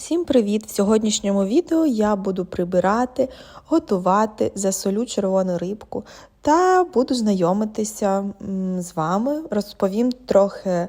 Всім привіт! В сьогоднішньому відео я буду прибирати, готувати, засолю червону рибку та буду знайомитися з вами, розповім трохи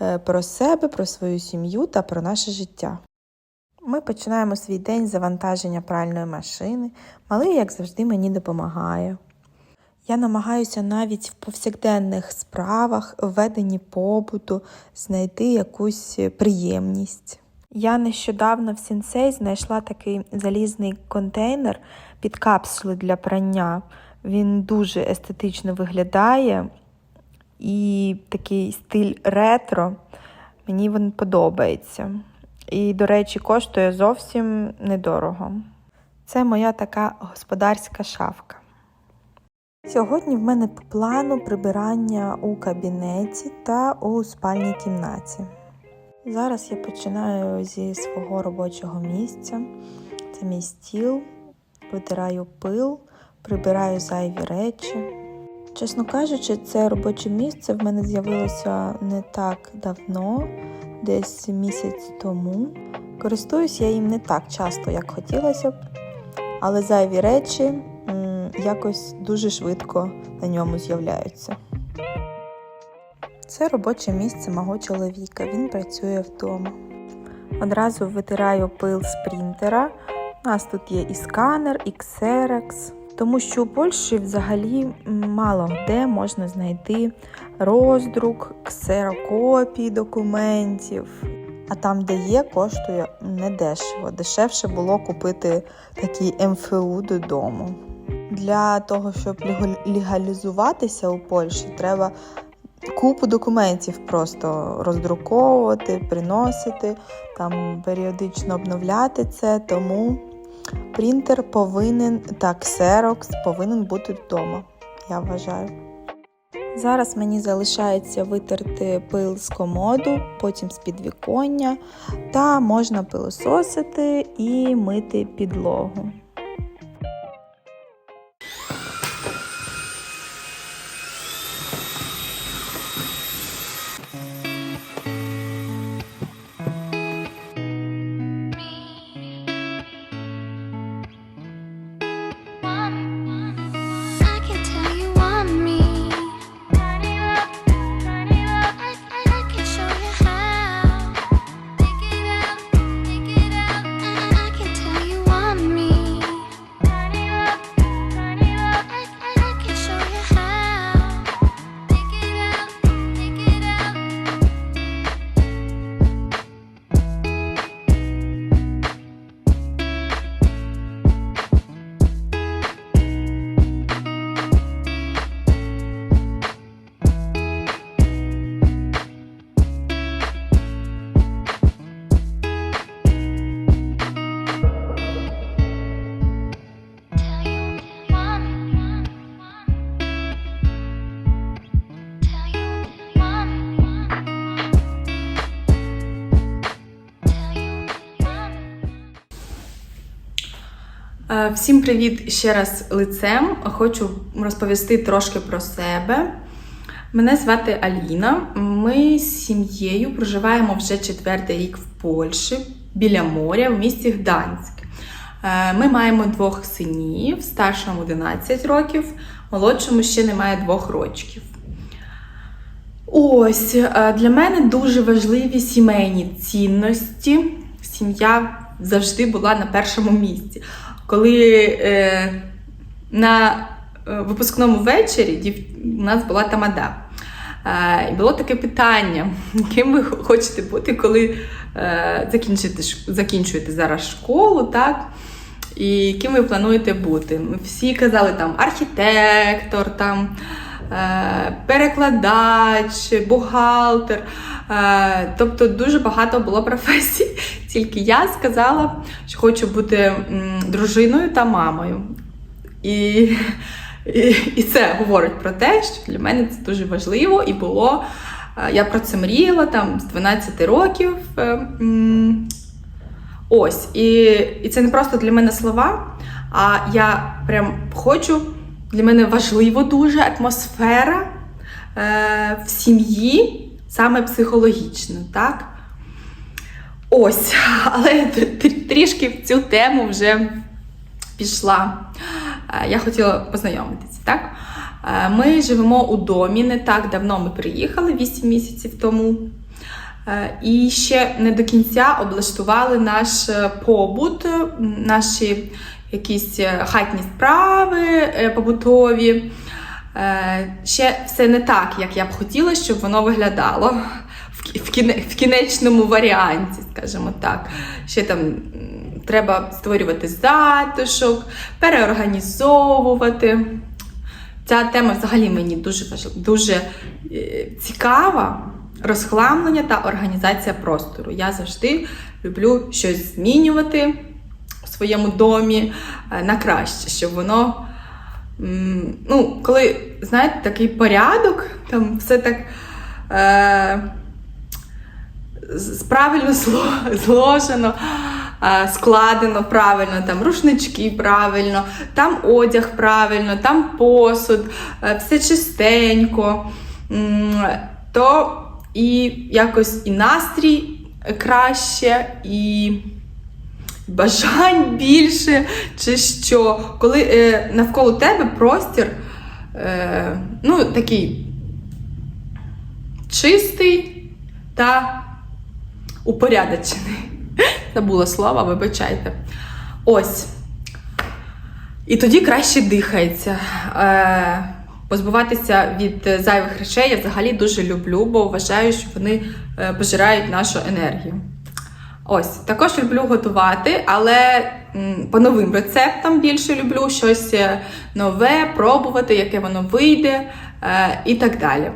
е, про себе, про свою сім'ю та про наше життя. Ми починаємо свій день завантаження пральної машини. Малий, як завжди, мені допомагає. Я намагаюся навіть в повсякденних справах, в веденні побуту, знайти якусь приємність. Я нещодавно в сінсей знайшла такий залізний контейнер під капсули для прання. Він дуже естетично виглядає і такий стиль ретро. Мені він подобається. І, до речі, коштує зовсім недорого. Це моя така господарська шафка. Сьогодні в мене по плану прибирання у кабінеті та у спальній кімнаті. Зараз я починаю зі свого робочого місця. Це мій стіл, витираю пил, прибираю зайві речі. Чесно кажучи, це робоче місце в мене з'явилося не так давно, десь місяць тому. Користуюсь я їм не так часто, як хотілося б, але зайві речі якось дуже швидко на ньому з'являються. Це робоче місце мого чоловіка. Він працює вдома. Одразу витираю пил з принтера. У нас тут є і сканер, і ксерекс. Тому що у Польщі взагалі мало де можна знайти роздрук, ксерокопії документів. А там, де є, коштує недешево. Дешевше було купити такий МФУ додому. Для того, щоб легалізуватися у Польщі, треба купу документів просто роздруковувати, приносити, там періодично обновляти це. Тому принтер повинен, так, ксерокс повинен бути вдома, я вважаю. Зараз мені залишається витерти пил з комоду, потім з підвіконня, та можна пилососити і мити підлогу. Всім привіт ще раз лицем. Хочу розповісти трошки про себе. Мене звати Аліна. Ми з сім'єю проживаємо вже четвертий рік в Польщі біля моря в місті Гданськ. Е, Ми маємо двох синів, старшому 11 років, молодшому ще немає двох рочків. Ось е, для мене дуже важливі сімейні цінності. Сім'я завжди була на першому місці. Коли е, на е, випускному вечорі у нас була тамада. Е, і було таке питання, ким ви хочете бути, коли е, закінчите, закінчуєте зараз школу, так? І ким ви плануєте бути? Ми всі казали там архітектор, там, перекладач, бухгалтер. Е, тобто дуже багато було професій. Тільки я сказала, що хочу бути дружиною та мамою. І, і, і це говорить про те, що для мене це дуже важливо і було. Е, Я про це мріяла там з 12 років. Е, Ось, і, і це не просто для мене слова, а я прям хочу, для мене важливо дуже атмосфера е, в сім'ї, саме психологічно, так? Ось, але трішки в цю тему вже пішла. Е, Я хотіла познайомитися, так? Е, Ми живемо у домі не так давно ми приїхали 8 місяців тому. Е, І ще не до кінця облаштували наш побут, наші якісь е, хатні справи е, побутові. Е, Ще все не так, як я б хотіла, щоб воно виглядало в кіне- в кінечному варіанті, скажімо так. Ще там треба створювати затишок, переорганізовувати. Ця тема взагалі мені дуже дуже цікава. Розхламлення та організація простору. Я завжди люблю щось змінювати своєму домі е, на краще, щоб воно. Ну, коли, знаєте, такий порядок, там все так е, правильно зложено, е, складено правильно, там рушнички правильно, там одяг правильно, там посуд, е, все чистенько, то і якось і настрій краще, і бажань більше, чи що. Коли е, навколо тебе простір е, ну, такий чистий та упорядочений. Забула слова, вибачайте. Ось. І тоді краще дихається. Е, позбуватися від зайвих речей я взагалі дуже люблю, бо вважаю, що вони е, пожирають нашу енергію. Ось, також люблю готувати, але по новим рецептам більше люблю щось е, нове, пробувати, яке воно вийде е, і так далі.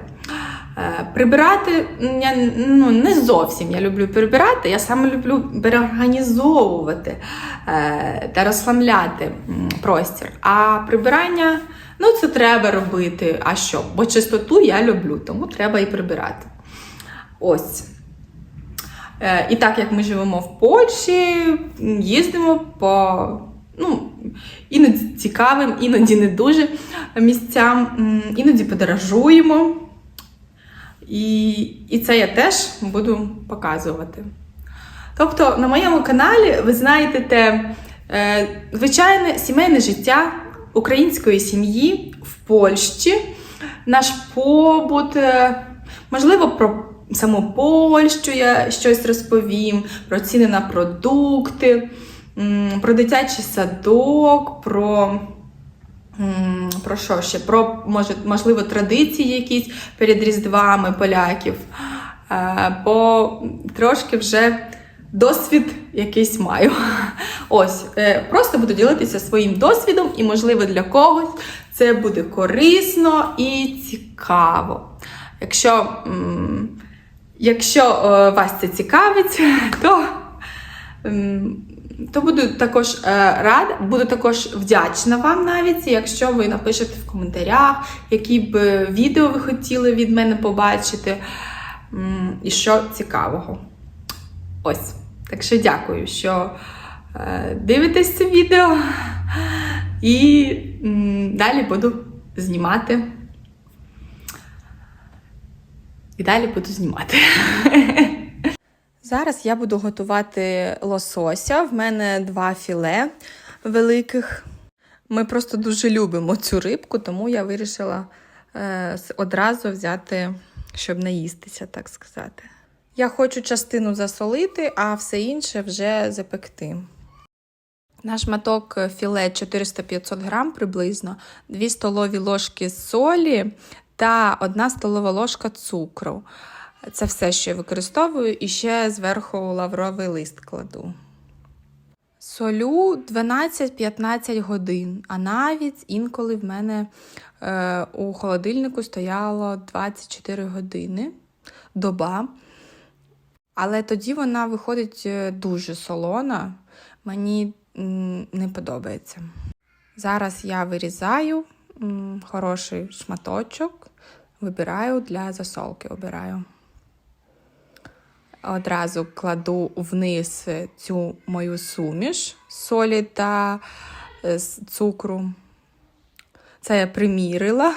Е, Прибирати я ну, не зовсім я люблю прибирати, я саме люблю переорганізовувати та розслабляти простір. А прибирання, ну це треба робити. А що? Бо чистоту я люблю, тому треба і прибирати. Ось. Е, І так як ми живемо в Польщі, їздимо по ну, іноді цікавим, іноді не дуже місцям, іноді подорожуємо. І, і це я теж буду показувати. Тобто на моєму каналі ви знайдете е, звичайне сімейне життя української сім'ї в Польщі, наш побут, е, можливо, про саму Польщу я щось розповім, про ціни на продукти, про дитячий садок, про. Про що ще? Про може, можливо традиції якісь перед Різдвами поляків. Е, Бо трошки вже досвід якийсь маю. Ось, е, просто буду ділитися своїм досвідом, і, можливо, для когось це буде корисно і цікаво. Якщо, якщо е, вас це цікавить, то. м, то буду також е, рада, буду також вдячна вам навіть, якщо ви напишете в коментарях, які б е, відео ви хотіли від мене побачити, і що цікавого. Ось. Так що дякую, що дивитесь це відео. І далі буду знімати. І далі буду знімати. Зараз я буду готувати лосося. В мене два філе великих. Ми просто дуже любимо цю рибку, тому я вирішила е, одразу взяти, щоб наїстися, так сказати. Я хочу частину засолити, а все інше вже запекти. На шматок філе 400-500 грам приблизно, 2 столові ложки солі та 1 столова ложка цукру. Це все, що я використовую, і ще зверху лавровий лист кладу. Солю 12-15 годин, а навіть інколи в мене е, у холодильнику стояло 24 години доба. Але тоді вона виходить е, дуже солона, мені не подобається. Зараз я вирізаю хороший шматочок, вибираю для засолки. Обираю. Одразу кладу вниз цю мою суміш солі та е, цукру. Це я примірила.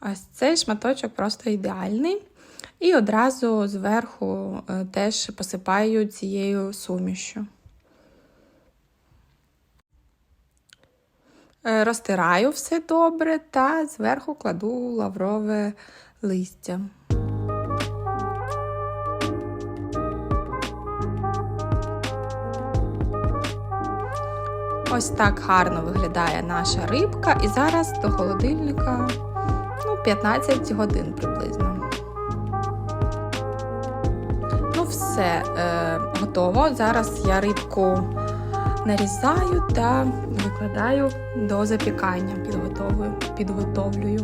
Ось цей шматочок просто ідеальний. І одразу зверху е, теж посипаю цією сумішю. Розтираю все добре та зверху кладу лаврове листя. Ось так гарно виглядає наша рибка. І зараз до холодильника ну, 15 годин приблизно. Ну, все е, готово. Зараз я рибку нарізаю та викладаю до запікання. Підготовлю. підготовлюю.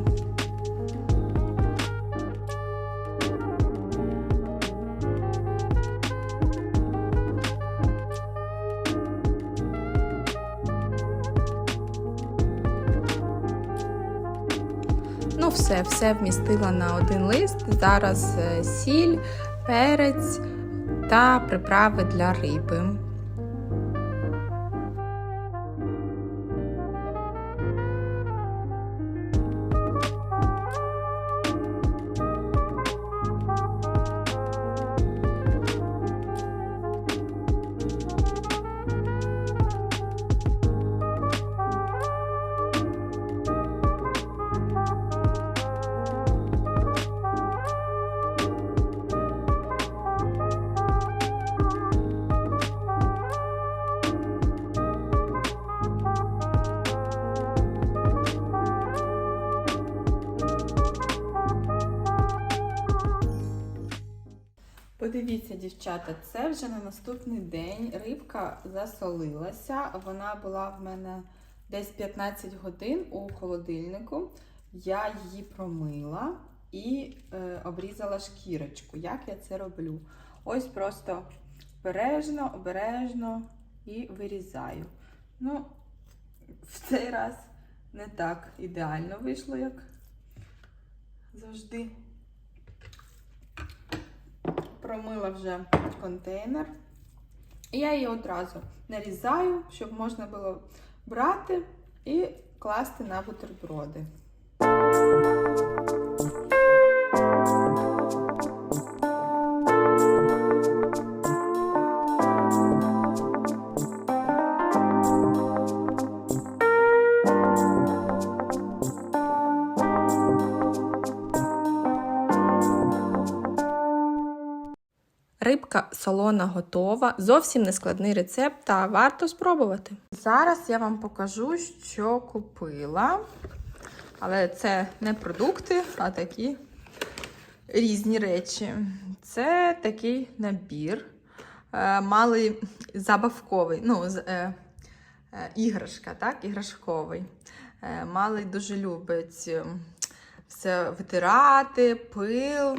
Ну, все, все вмістила на один лист. Зараз е, сіль, перець та приправи для риби. Подивіться, дівчата, це вже на наступний день. Рибка засолилася. Вона була в мене десь 15 годин у холодильнику. Я її промила і е, обрізала шкірочку. Як я це роблю? Ось просто обережно, обережно і вирізаю. Ну, в цей раз не так ідеально вийшло, як завжди промила вже контейнер. І я її одразу нарізаю, щоб можна було брати і класти на бутерброди. Рибка солона готова. Зовсім не складний рецепт, та варто спробувати. Зараз я вам покажу, що купила. Але це не продукти, а такі різні речі. Це такий набір. Е, малий забавковий, ну, е, е, іграшка, так? Іграшковий. Малий дуже любить все витирати, пил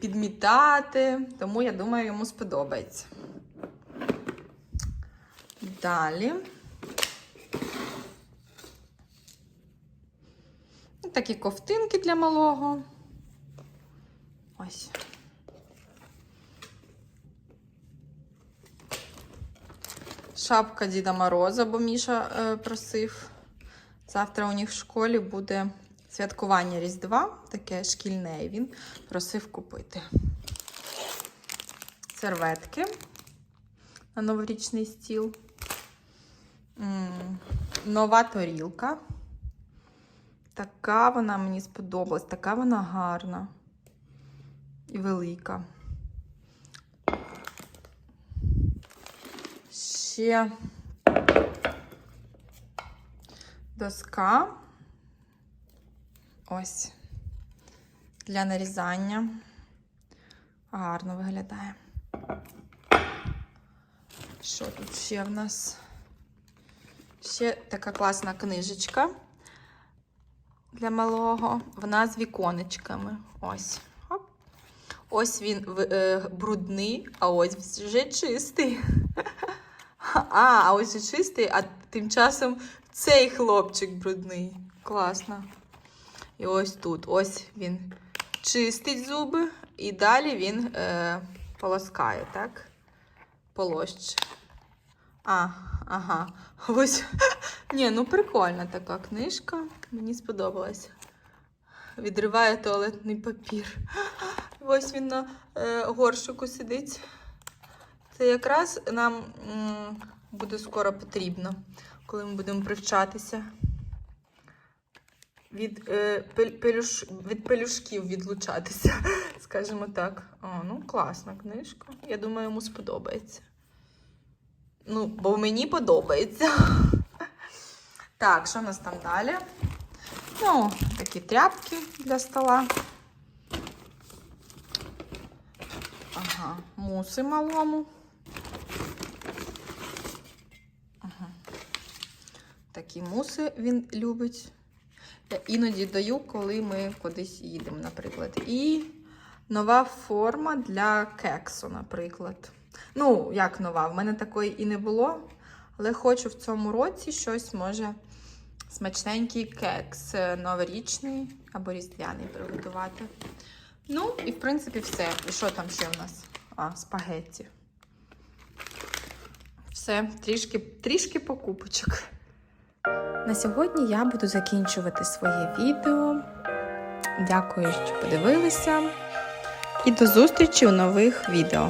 підмітати, тому я думаю, йому сподобається. Далі. Такі ковтинки для малого. Ось. Шапка Діда Мороза, бо Міша е, просив. Завтра у них в школі буде святкування Різдва, таке шкільне, він просив купити. Серветки на новорічний стіл. Нова торілка. Така вона мені сподобалась, така вона гарна і велика. Ще доска. Ось. Для нарізання. Гарно виглядає. Що тут ще в нас? Ще така класна книжечка для малого. Вона з віконечками. Ось. Оп. Ось він е, брудний, а ось вже чистий. А, а ось і чистий, а тим часом цей хлопчик брудний. Класно. І ось тут. Ось він чистить зуби, і далі він е, полоскає, так? Полощ. А, ага. Ось. Ні, ну прикольна така книжка. Мені сподобалась. Відриває туалетний папір. Ось він на е, горшику сидить. Це якраз нам м, буде скоро потрібно, коли ми будемо привчатися. Від, е, пелюш, від пелюшків відлучатися, скажімо так. О, ну, класна книжка. Я думаю, йому сподобається. Ну, бо мені подобається. Так, що в нас там далі? Ну, такі тряпки для стола. Ага, муси малому. Ага. Такі муси він любить. Я іноді даю, коли ми кудись їдемо, наприклад. І нова форма для кексу, наприклад. Ну, як нова, в мене такої і не було. Але хочу в цьому році щось може смачненький кекс е, новорічний або різдвяний приготувати. Ну, і в принципі все. І що там ще в нас? А, спагетті. Все, трішки, трішки покупочок. На сьогодні я буду закінчувати своє відео. Дякую, що подивилися. І до зустрічі у нових відео.